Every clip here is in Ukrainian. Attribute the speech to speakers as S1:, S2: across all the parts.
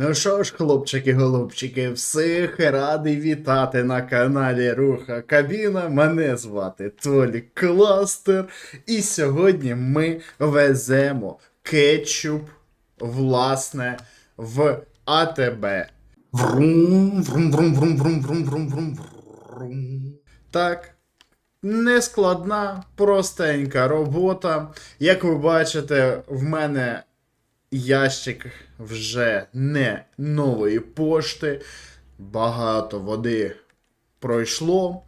S1: Ну що ж, хлопчики-голубчики, всіх радий вітати на каналі Руха Кабіна. Мене звати Толік Кластер. І сьогодні ми веземо кетчуп, власне, в АТБ. Врум, врум, врум, врум, врум, врум, врум, врум, врум. Так. Нескладна, простенька робота. Як ви бачите, в мене ящик вже не нової пошти. Багато води пройшло,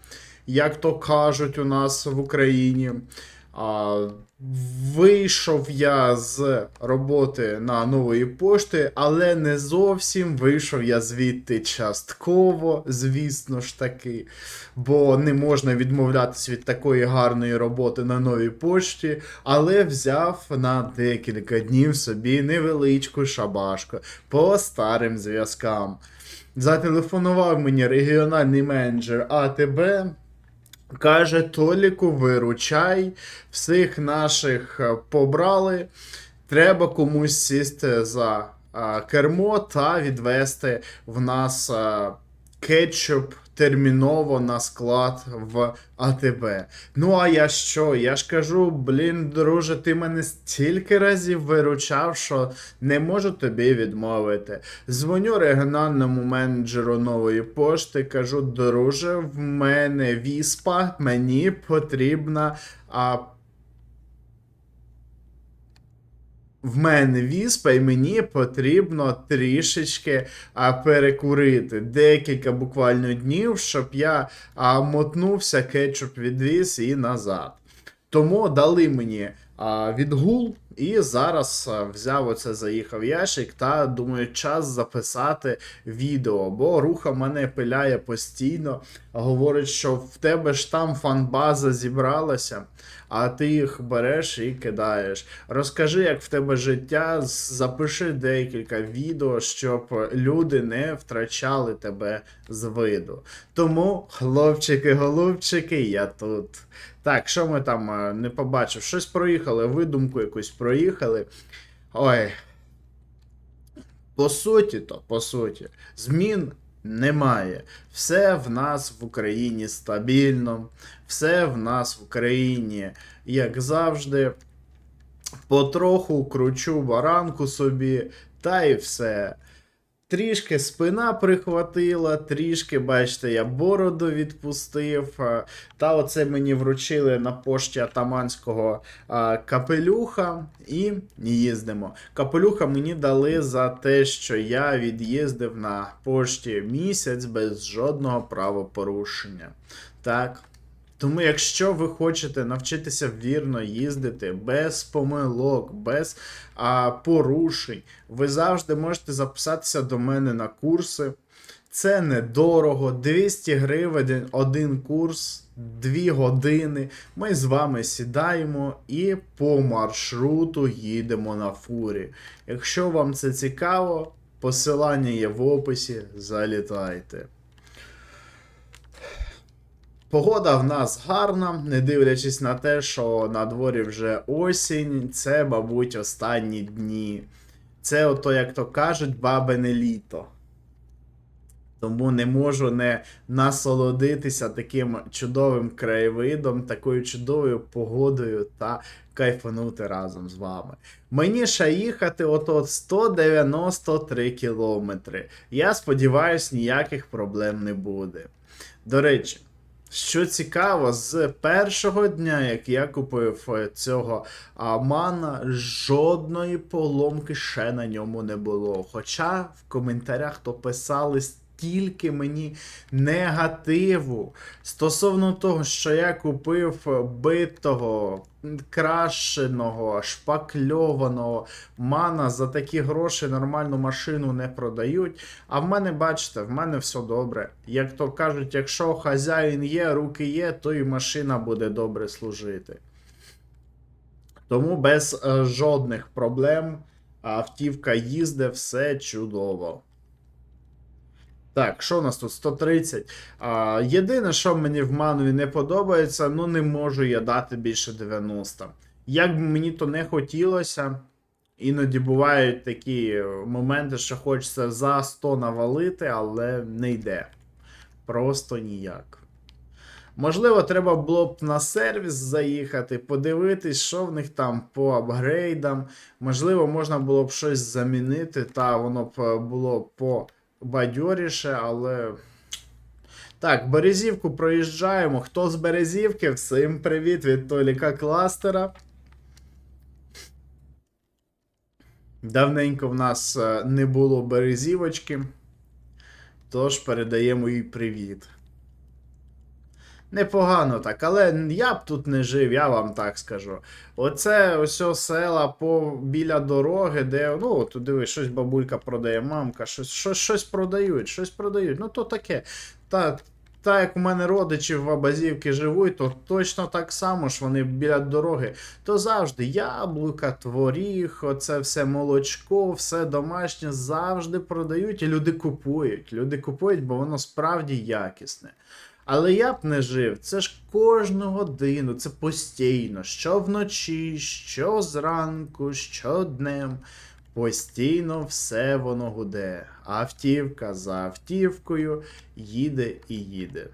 S1: як то кажуть у нас в Україні. А, вийшов я з роботи на нової пошти, але не зовсім вийшов я звідти частково, звісно ж таки, бо не можна відмовлятись від такої гарної роботи на новій пошті, але взяв на декілька днів собі невеличку шабашку по старим зв'язкам. Зателефонував мені регіональний менеджер АТБ. Каже, Толіку, виручай, всіх наших е, побрали. Треба комусь сісти за а, кермо та відвести в нас а, кетчуп терміново на склад в АТБ. Ну а я що? Я ж кажу, блін, друже, ти мене стільки разів виручав, що не можу тобі відмовити. Дзвоню регіональному менеджеру нової пошти, кажу, друже, в мене віспа, мені потрібна. А, в мене віспа, і мені потрібно трішечки а, перекурити декілька буквально днів, щоб я а, мотнувся, кетчуп відвіз і назад. Тому дали мені а, відгул, і зараз взяв оце, заїхав ящик та думаю, час записати відео, бо руха мене пиляє постійно, говорить, що в тебе ж там фанбаза зібралася, а ти їх береш і кидаєш. Розкажи, як в тебе життя, запиши декілька відео, щоб люди не втрачали тебе з виду. Тому, хлопчики-голубчики, я тут. Так, що ми там е, не побачив? Щось проїхали, видумку якусь проїхали. Ой. По суті, то, по суті, змін немає. Все в нас в Україні стабільно, все в нас в Україні, як завжди, потроху кручу баранку собі, та й все. Трішки спина прихватила, трішки, бачите, я бороду відпустив. Та оце мені вручили на пошті атаманського а, капелюха і їздимо. Капелюха мені дали за те, що я від'їздив на пошті місяць без жодного правопорушення. Так. Тому, якщо ви хочете навчитися вірно їздити без помилок, без а, порушень, ви завжди можете записатися до мене на курси. Це недорого, 200 гривень один курс, 2 години. Ми з вами сідаємо і по маршруту їдемо на фурі. Якщо вам це цікаво, посилання є в описі, залітайте. Погода в нас гарна, не дивлячись на те, що на дворі вже осінь, це, мабуть, останні дні. Це ото, як то кажуть, бабине літо. Тому не можу не насолодитися таким чудовим краєвидом, такою чудовою погодою та кайфанути разом з вами. Мені ще їхати ото 193 кілометри. Я сподіваюся, ніяких проблем не буде. До речі, що цікаво, з першого дня, як я купив е, цього Амана, жодної поломки ще на ньому не було. Хоча в коментарях то писали стільки мені негативу стосовно того, що я купив битого, крашеного, шпакльованого мана за такі гроші нормальну машину не продають. А в мене, бачите, в мене все добре. Як то кажуть, якщо хазяїн є, руки є, то і машина буде добре служити. Тому без е, жодних проблем автівка їздить, все чудово. Так, що у нас тут? 130. А, єдине, що мені в манові не подобається, ну не можу я дати більше 90. Як би мені то не хотілося, Іноді бувають такі е, моменти, що хочеться за 100 навалити, але не йде. Просто ніяк. Можливо, треба було б на сервіс заїхати, подивитись, що в них там по апгрейдам. Можливо, можна було б щось замінити, та воно б е, було побадьоріше, але. Так, Березівку проїжджаємо. Хто з Березівки? Всім привіт від Толіка Кластера. Давненько в нас е, не було Березівочки. Тож передаємо їй привіт. Непогано так, але я б тут не жив, я вам так скажу. Оце ось села по, біля дороги, де, ну, тут диви, щось бабулька продає, мамка, щось, щось, щось продають, щось продають. Ну, то таке. Та, та як у мене родичі в Абазівці живуть, то точно так само ж вони біля дороги. То завжди яблука, творіг, оце все молочко, все домашнє завжди продають і люди купують. Люди купують, бо воно справді якісне. Але я б не жив, це ж кожну годину, це постійно, що вночі, що зранку, що днем. Постійно все воно гуде. Автівка за автівкою їде і їде.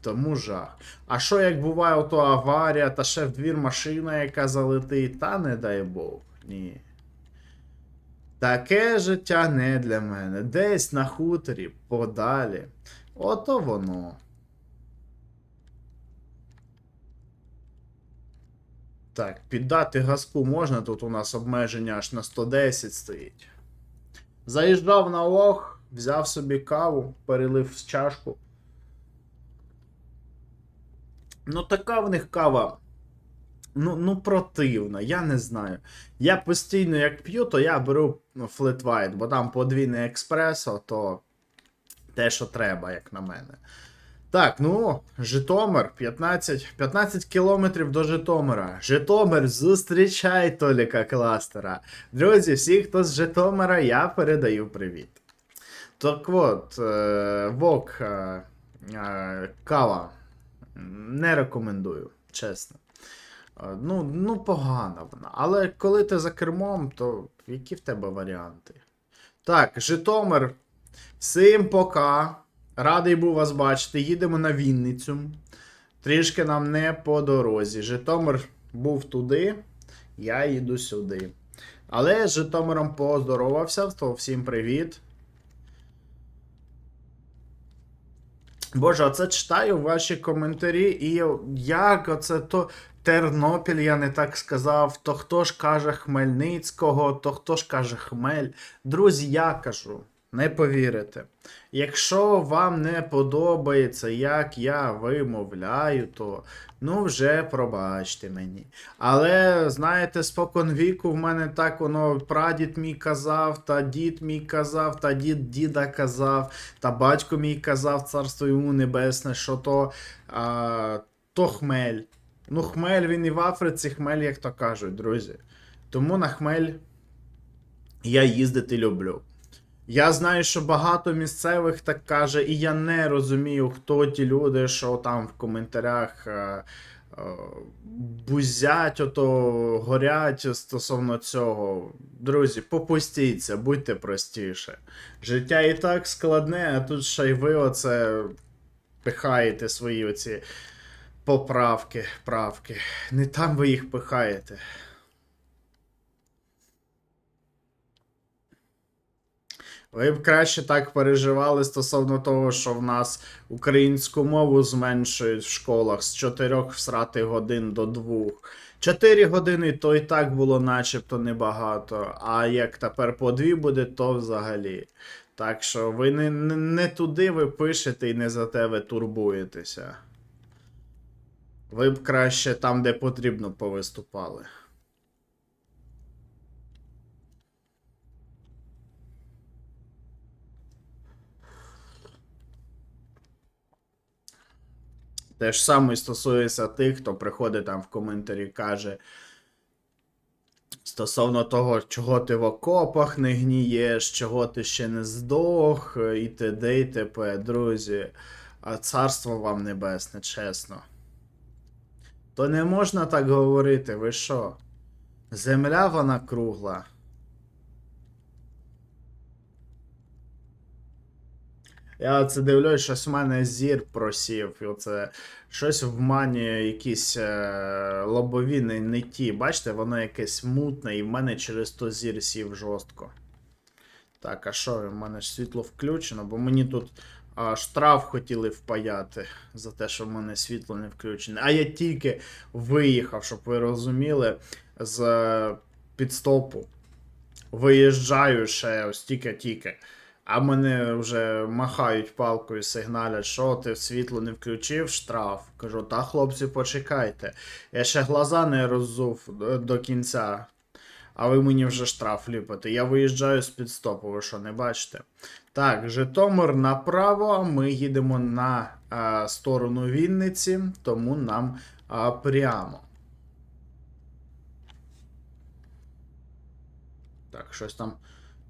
S1: Тому жах. А що як буває ото аварія, та ще в двір машина, яка залетить, та не дай Бог. Ні. Таке життя не для мене. Десь на хуторі, подалі. Ото воно. Так, піддати газку можна, тут у нас обмеження аж на 110 стоїть. Заїжджав на лох, взяв собі каву, перелив в чашку. Ну, така в них кава. Ну, ну противна, я не знаю. Я постійно як п'ю, то я беру ну, бо там подвійне експресо, то те, що треба, як на мене. Так, ну, Житомир, 15 15 кілометрів до Житомира. Житомир, зустрічай Толіка Кластера. Друзі, всі, хто з Житомира, я передаю привіт. Так от, е, Вок, е, е, кава. Не рекомендую, чесно. Ну, ну, погана вона. Але коли ти за кермом, то які в тебе варіанти? Так, Житомир. Всім пока. Радий був вас бачити. Їдемо на Вінницю. Трішки нам не по дорозі. Житомир був туди, я їду сюди. Але з Житомиром поздоровався, то всім привіт. Боже, оце читаю ваші коментарі, і як оце то Тернопіль, я не так сказав, то хто ж каже Хмельницького, то хто ж каже Хмель. Друзі, я кажу, не повірите. Якщо вам не подобається, як я вимовляю, то ну вже пробачте мені. Але знаєте, спокон віку в мене так воно прадід мій казав, та дід мій казав, та дід діда казав, та батько мій казав, царство йому небесне, що то, а, то хмель. Ну, хмель він і в Африці, хмель, як то кажуть, друзі. Тому на хмель я їздити люблю. Я знаю, що багато місцевих так каже, і я не розумію, хто ті люди, що там в коментарях е, е, бузять, ото горять стосовно цього. Друзі, попустіться, будьте простіше. Життя і так складне, а тут ще й ви оце пихаєте свої оці поправки, правки. Не там ви їх пихаєте. Ви б краще так переживали стосовно того, що в нас українську мову зменшують в школах з 4 всрати годин до 2. 4 години то і так було начебто небагато, а як тепер по 2 буде, то взагалі. Так що ви не, не, не туди ви пишете і не за те ви турбуєтеся. Ви б краще там, де потрібно, повиступали. Те ж саме стосується тих, хто приходить там в коментарі каже. Стосовно того, чого ти в окопах не гнієш, чого ти ще не здох, і т.д. і т.п. Друзі, а царство вам небесне, чесно. То не можна так говорити, ви що? Земля вона кругла. Я це дивлюсь, щось в мене зір просів. Оце щось в мані якісь е, лобові не, не ті. Бачите, воно якесь мутне, і в мене через то зір сів жорстко. Так, а що, в мене ж світло включено, бо мені тут а, штраф хотіли впаяти за те, що в мене світло не включене. А я тільки виїхав, щоб ви розуміли, з е, підстопу. Виїжджаю ще ось тільки-тільки. А мене вже махають палкою, сигналять, що ти світло не включив, штраф. Кажу, та хлопці, почекайте. Я ще глаза не роззув до- кінця. А ви мені вже штраф ліпите. Я виїжджаю з підстопу, ви що, не бачите? Так, Житомир направо. Ми їдемо на а, сторону Вінниці, тому нам а, прямо. Так, щось там.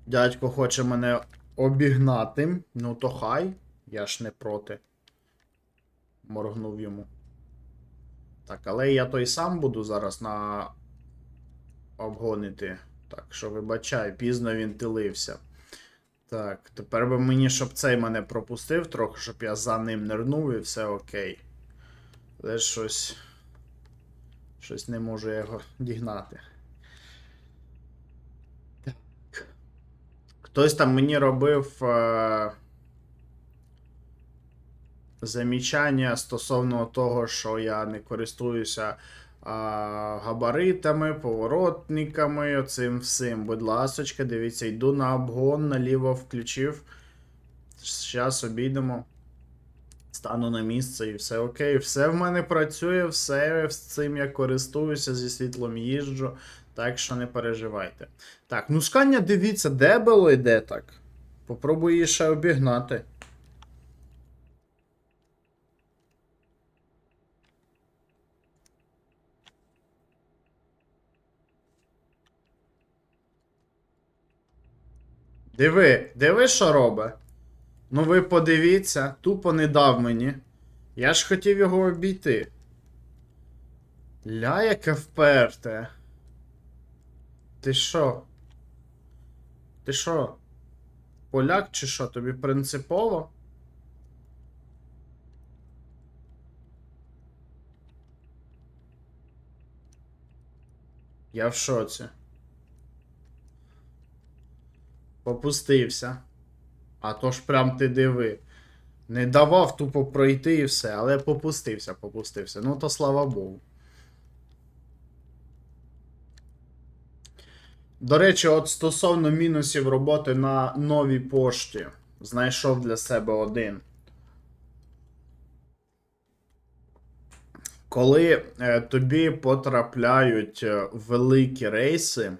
S1: Дядько хоче мене обігнати. Ну то хай. Я ж не проти. Моргнув йому. Так, але я той сам буду зараз на обгонити. Так, що вибачай, пізно він тилився. Так, тепер би мені, щоб цей мене пропустив трохи, щоб я за ним нирнув і все окей. Але щось. Щось не можу його дігнати. Хтось там мені робив. Е... Замічання стосовно того, що я не користуюся а, габаритами, поворотниками, оцим всім. Будь ласочка, дивіться, йду на обгон, наліво включив. Зараз обійдемо. Стану на місце і все окей. Все в мене працює, все з цим я користуюся, зі світлом їжджу. Так що не переживайте. Так, ну скання, дивіться, де було йде так. Попробую її ще обігнати. Диви, диви, що робить. Ну ви подивіться, тупо не дав мені. Я ж хотів його обійти. Ля, яке вперте. Ти що? Ти що? Поляк чи що? Тобі принципово? Я в шоці. Попустився. А то ж прям ти диви. Не давав тупо пройти і все, але попустився, попустився. Ну то слава Богу. До речі, от стосовно мінусів роботи на новій пошті, знайшов для себе один. Коли е, тобі потрапляють е, великі рейси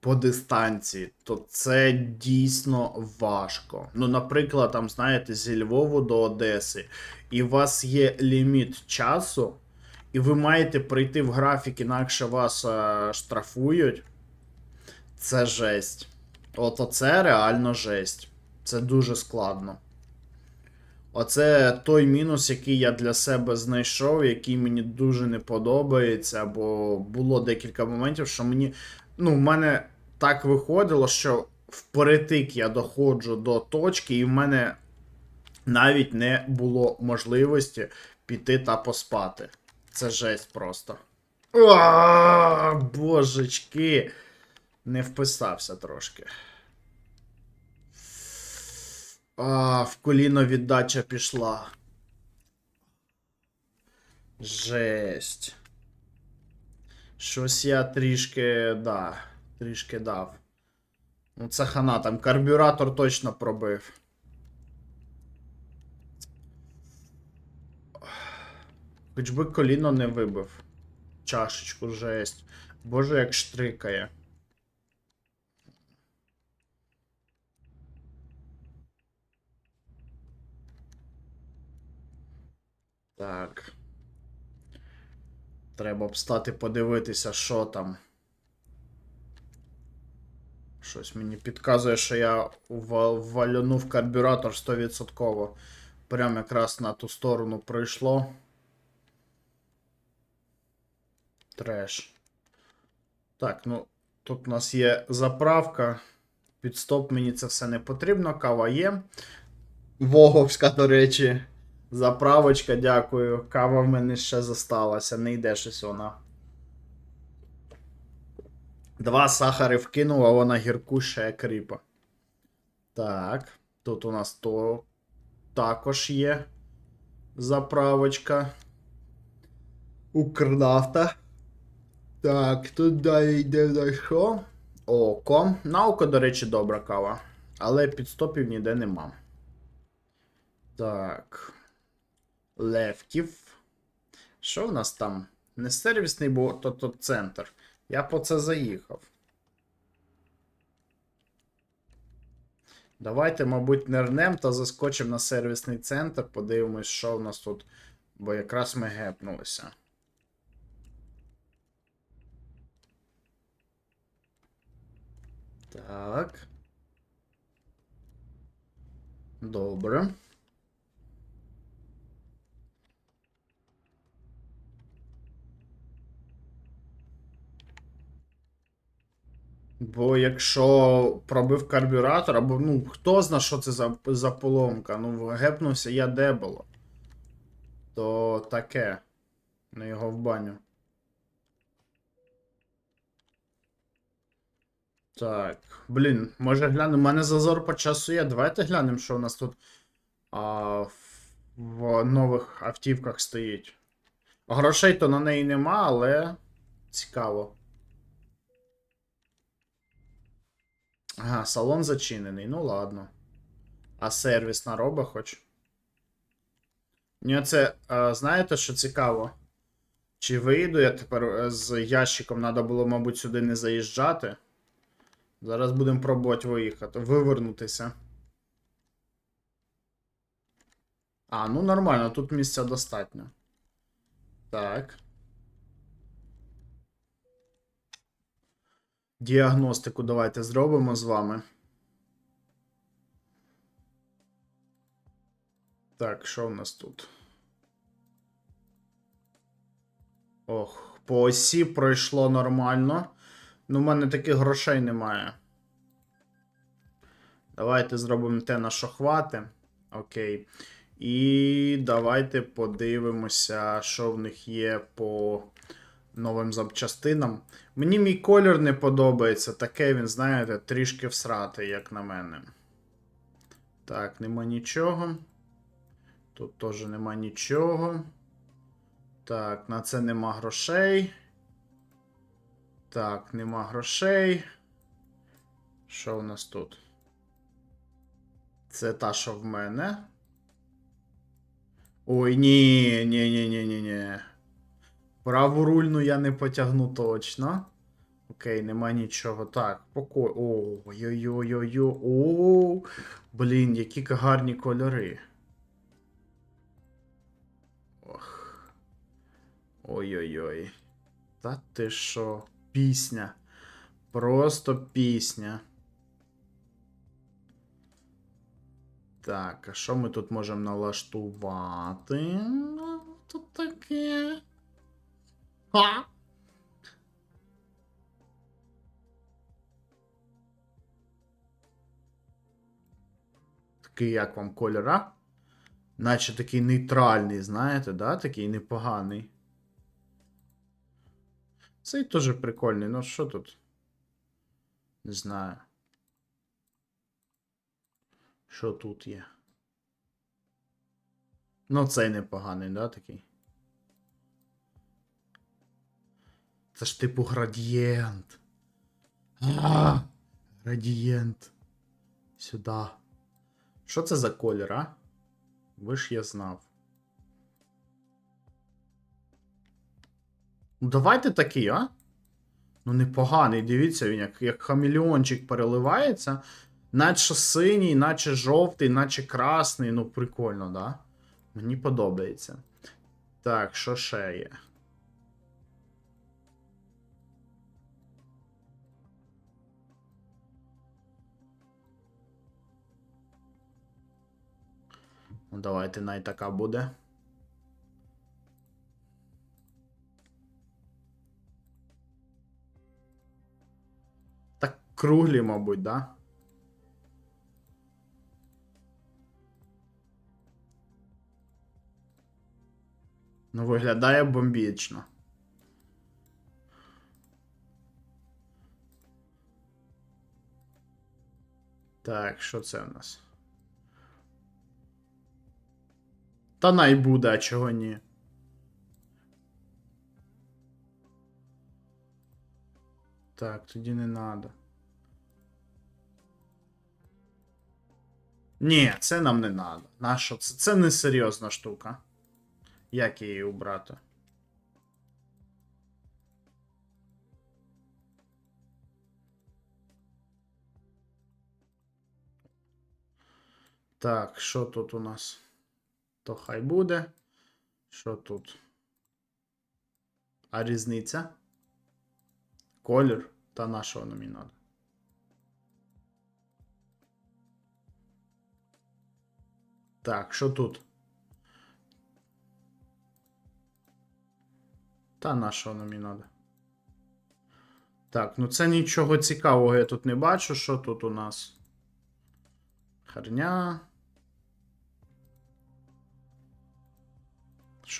S1: по дистанції, то це дійсно важко. Ну, наприклад, там, знаєте, зі Львову до Одеси, і у вас є ліміт часу, і ви маєте прийти в графік, інакше вас е, штрафують. Це жесть. От оце реально жесть. Це дуже складно. Оце той мінус, який я для себе знайшов, який мені дуже не подобається, бо було декілька моментів, що мені. Ну, в мене так виходило, що вперетик я доходжу до точки, і в мене навіть не було можливості піти та поспати. Це жесть просто. А, божечки. Не вписався трошки. А, в коліно віддача пішла. Жесть. Щось я трішки, да, трішки дав. Ну, це хана, там карбюратор точно пробив. Хоч би коліно не вибив. Чашечку, жесть. Боже, як штрикає. Так. Треба б стати подивитися, що там. Щось мені підказує, що я ва- валянув карбюратор 100%. Прям якраз на ту сторону пройшло. Треш. Так, ну, тут у нас є заправка. Під стоп мені це все не потрібно, кава є. Воговська, до речі. Заправочка, дякую. Кава в мене ще зосталася, не йде щось вона. Два сахари вкинув, а вона гіркуща як ріпа. Так, тут у нас то також є заправочка. Укрнафта. Так, тут далі йде на що? Око. На до речі, добра кава. Але підстопів ніде нема. Так. Левків. Що в нас там? Не сервісний, бо то, то центр. Я по це заїхав. Давайте, мабуть, нернем та заскочимо на сервісний центр, подивимось, що в нас тут. Бо якраз ми гепнулися. Так. Добре. Бо якщо пробив карбюратор, або ну хто зна, що це за, за поломка, ну гепнувся я де було. То таке. На його в баню. Так. Блін, може глянемо. У мене зазор по часу є. Давайте глянемо, що у нас тут а, в нових автівках стоїть. Грошей то на неї нема, але цікаво. Ага, салон зачинений, ну ладно. А сервіс на роба хоч. Мені це, знаєте, що цікаво? Чи вийду я тепер е, з ящиком, треба було, мабуть, сюди не заїжджати. Зараз будемо пробувати виїхати, вивернутися. А, ну нормально, тут місця достатньо. Так. Діагностику давайте зробимо з вами. Так, що в нас тут? Ох, по осі пройшло нормально. Ну, в мене таких грошей немає. Давайте зробимо те, на що хвати. Окей. І давайте подивимося, що в них є по новим запчастинам. Мені мій колір не подобається. Таке він, знаєте, трішки всратий, як на мене. Так, нема нічого. Тут теж нема нічого. Так, на це нема грошей. Так, нема грошей. Що у нас тут? Це та, що в мене. Ой, ні, ні, ні, ні, ні, ні. Праву рульну я не потягну точно. Окей, нема нічого. Так, покой. Ой-ой-ой-ой. О, блін, які гарні кольори. Ох. Ой-ой-ой. Та ти що? Пісня. Просто пісня. Так, а що ми тут можемо налаштувати? Ну, Тут таке. Ха! Такий як вам кольор, а? Наче такий нейтральний, знаєте, да? Такий непоганий. Цей теж прикольний, ну що тут? Не знаю. Що тут є? Ну, цей непоганий, да, такий? Це ж типу градієнт. А, градієнт. Сюди. Що це за колір, а? Ви ж я знав. Ну, давайте такий, а? Ну, непоганий, дивіться, він як, як хамелеончик переливається. Наче синій, наче жовтий, наче красний. Ну, прикольно, да? Мені подобається. Так, що ще є? Ну, давайте най така буде. Так круглі, мабуть, да? Ну, виглядає бомбічно. Так, що це в нас? Та най буде, а чого ні. Так, тоді не надо. Ні, це нам не надо. Нащо це? Це не серйозна штука. Як її убрати? Так, що тут у нас? То хай буде. Що тут? А різниця? Колір та нашого мені. Так, що тут? Та нашого мені надо. Так, ну це нічого цікавого я тут не бачу. Що тут у нас? Херня.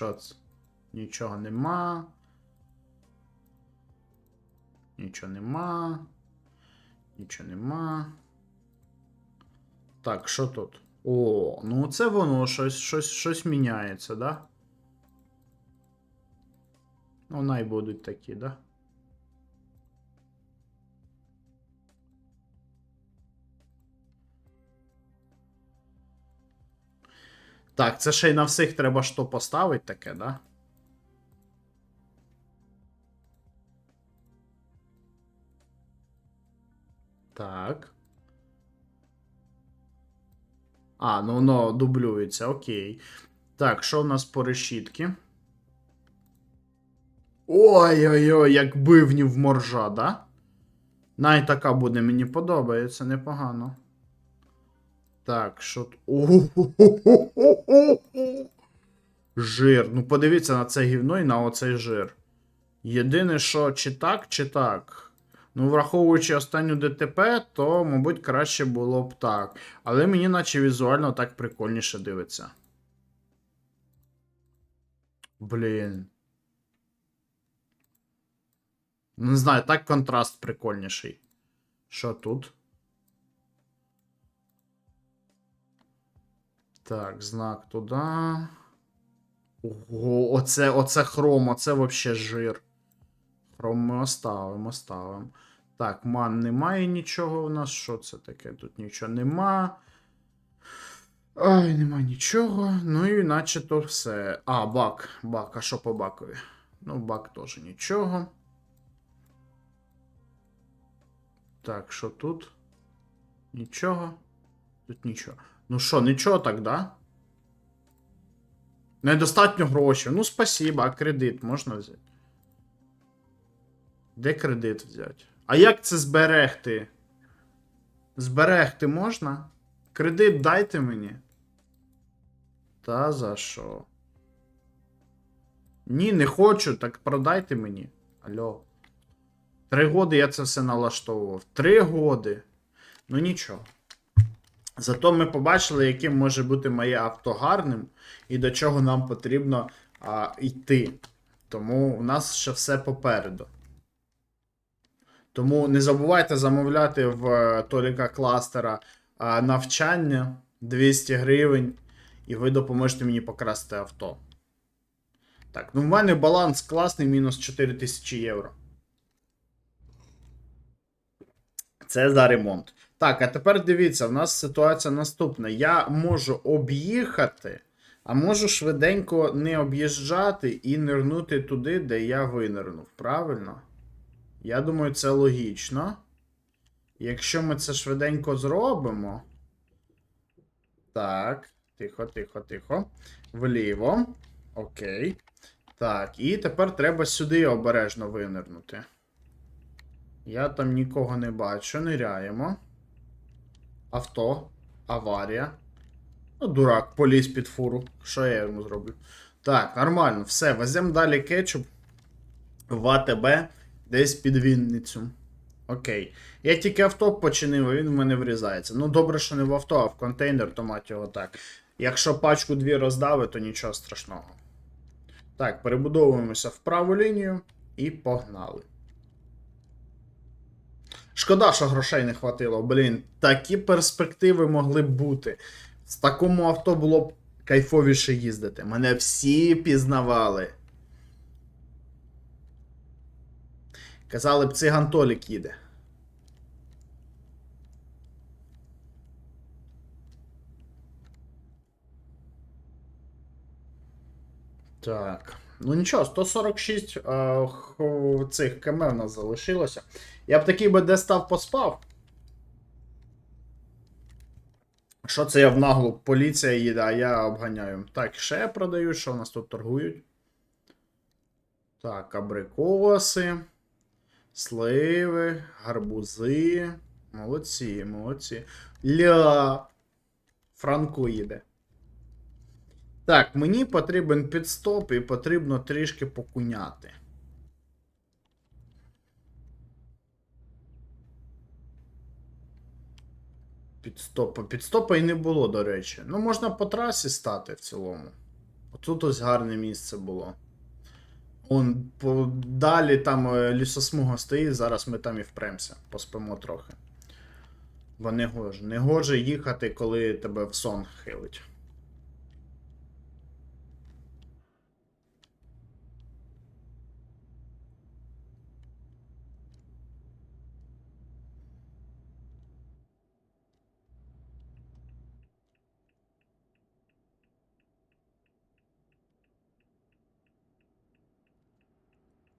S1: Що це? Нічого нема. Нічого нема. Нічого нема. Так, що тут? О, ну це воно щось, щось, щось міняється, да? Ну, най будуть такі, да? Так, це ще й на всіх треба що поставити таке, да? Так. А, ну воно дублюється, окей. Так, що в нас по решітки? Ой-ой-ой, як бивнів моржа, да? Най така буде, мені подобається, непогано. Так, що. Жир. Ну подивіться на це гівно і на оцей жир. Єдине, що чи так, чи так. Ну, враховуючи останню ДТП, то, мабуть, краще було б так. Але мені, наче візуально так прикольніше дивиться. Блін. Не знаю, так контраст прикольніший. Що тут? Так, знак туди. Ого, оце, оце хром, оце вообще жир. Хром ми оставимо, оставимо. Так, ман немає нічого у нас. Що це таке? Тут нічого нема. Ай, нема нічого. Ну і наче то все. А, бак. Бак, а що по бакові? Ну, бак теж нічого. Так, що тут? Нічого. Тут нічого. Ну що, нічого так, да? Недостатньо грошей. Ну, спасибо, а кредит можна взяти? Де кредит взяти? А як це зберегти? Зберегти можна? Кредит дайте мені. Та за що? Ні, не хочу, так продайте мені. Алло. Три годи я це все налаштовував. Три годи. Ну нічого. Зато ми побачили, яким може бути моє авто гарним і до чого нам потрібно а, йти. Тому у нас ще все попереду. Тому не забувайте замовляти в е, Толіка кластера а, навчання 200 гривень, і ви допоможете мені покрасти авто. Так, ну в мене баланс класний, мінус 4000 євро. Це за ремонт. Так, а тепер дивіться, в нас ситуація наступна. Я можу об'їхати, а можу швиденько не об'їжджати і нирнути туди, де я винирнув. Правильно? Я думаю, це логічно. Якщо ми це швиденько зробимо. Так, тихо, тихо, тихо. Вліво. Окей. Так, і тепер треба сюди обережно винирнути. Я там нікого не бачу, ниряємо. Авто. Аварія. Ну, дурак, поліз під фуру. Що я йому зроблю? Так, нормально, все, веземо далі кетчуп в АТБ десь під Вінницю. Окей. Я тільки авто починив, а він в мене врізається. Ну, добре, що не в авто, а в контейнер, то мать його так. Якщо пачку дві роздави, то нічого страшного. Так, перебудовуємося в праву лінію і погнали. Шкода, що грошей не хватило. Блін, такі перспективи могли б бути. З такому авто було б кайфовіше їздити. Мене всі пізнавали. Казали б, циган Толік їде. Так. Ну нічого, 146 е, х- цих КМ в нас залишилося. Я б такий би де став поспав. Що це я в наглу? Поліція їде, а я обганяю. Так, ще продаю, що в нас тут торгують? Так, абрикоси, сливи, гарбузи. Молодці, молодці. Ля. Франко їде. Так, мені потрібен підстоп і потрібно трішки покуняти. Підстопа. Підстопа і не було, до речі. Ну, можна по трасі стати в цілому. Отут ось гарне місце було. Он далі там е, лісосмуга стоїть, зараз ми там і впремся, поспимо трохи. Бо не гоже. Не гоже їхати, коли тебе в сон хилить.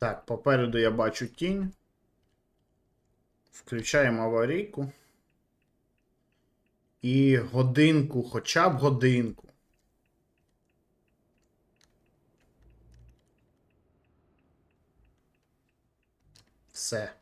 S1: Так, попереду я бачу тінь. Включаємо аварійку. І годинку, хоча б годинку. Все.